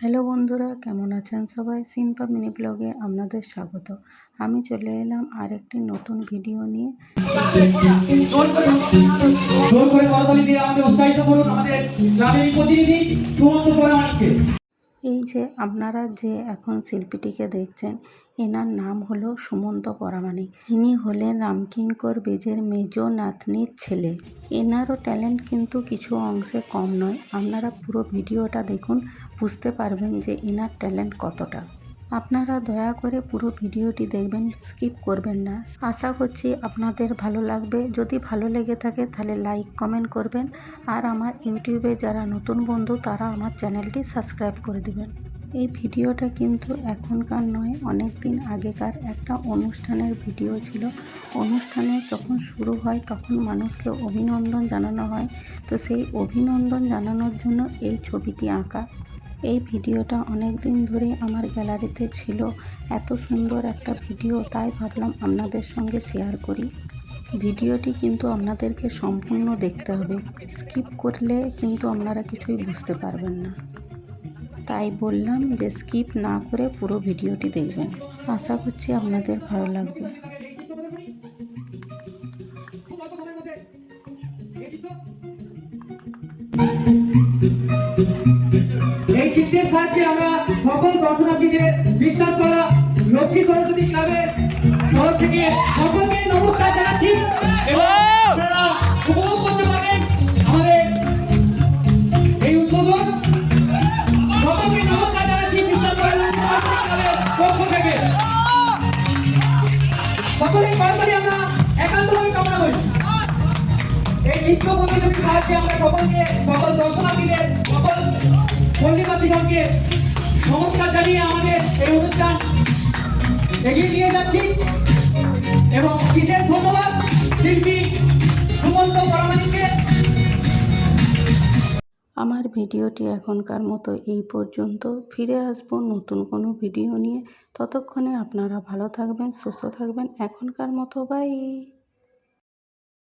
Hello বন্ধুরা, কেমন আছেন সবাই? সিম্পা মিনি ব্লগে আপনাদের স্বাগত। আমি চলে এলাম আরেকটি নতুন ভিডিও নিয়ে। উৎসাহিত করুন আমাদের প্রতিনিধি এই যে আপনারা যে এখন শিল্পীটিকে দেখছেন, এনার নাম হলো সুমন্ত পরামানিক। ইনি হলেন রামকিঙ্কর বেজের মেজ নাতনির ছেলে। এনারও ট্যালেন্ট কিন্তু কিছু অংশে কম নয়। আপনারা পুরো ভিডিওটা দেখুন, বুঝতে পারবেন যে এনার ট্যালেন্ট কতটা। আপনারা দয়া করে পুরো ভিডিওটি দেখবেন, স্কিপ করবেন না। আশা করছি আপনাদের ভালো লাগবে। যদি ভালো লেগে থাকে তাহলে লাইক, কমেন্ট করবেন। আর আমার ইউটিউবে যারা নতুন বন্ধু তারা আমার চ্যানেলটি সাবস্ক্রাইব করে দেবেন। এই ভিডিওটা কিন্তু এখনকার নয় অনেক দিন আগেকার একটা অনুষ্ঠানের ভিডিও ছিল। অনুষ্ঠানে যখন শুরু হয় তখন মানুষকে অভিনন্দন জানানো হয়। তো সেই অভিনন্দন জানানোর জন্য এই ছবিটি আঁকা। এই ভিডিওটা অনেক দিন ধরে আমার গ্যালারিতে ছিল। এত সুন্দর একটা ভিডিও, তাই ভাবলাম আপনাদের সঙ্গে শেয়ার করি। ভিডিওটি কিন্তু আপনাদেরকে সম্পূর্ণ দেখতে হবে। স্কিপ করলে কিন্তু আপনারা কিছুই বুঝতে পারবেন না। তাই বললাম যে স্কিপ না করে পুরো ভিডিওটি দেখবেন। আশা করছি আপনাদের ভালো লাগবে। খুব অল্প সাহায্যে আমরা সকল দর্শনার্থীদের বিশ্বাস করা লক্ষ্মী সরস্বতী ক্লাবের তরফ থেকে সকলকে নমস্কার জানাচ্ছি। এবং আপনারা উপভোগ করতে পারেন আমাদের এই উদ্বোধন। সকলকে নমস্কার জানাচ্ছি বিশ্বাস করা লক্ষ্মী সরস্বতী ক্লাবের পক্ষ থেকে। সকলের কর্মচারী আমরা একান্তভাবে কামনা করি। এই নৃত্য প্রতিযোগীর সাহায্যে আমরা সকলকে সকল সকল পল্লীবাসীগণকে নমস্কার জানিয়ে আমাদের এই অনুষ্ঠান এগিয়ে নিয়ে যাচ্ছি। এবং বিশেষ ধন্যবাদ শিল্পী সুমন্ত পরামানিককে আমার ভিডিওটি এখনকার মতো এই পর্যন্ত। ফিরে আসব নতুন কোনো ভিডিও নিয়ে। ততক্ষণে আপনারা ভালো থাকবেন, সুস্থ থাকবেন। এখনকার মতো, বাই।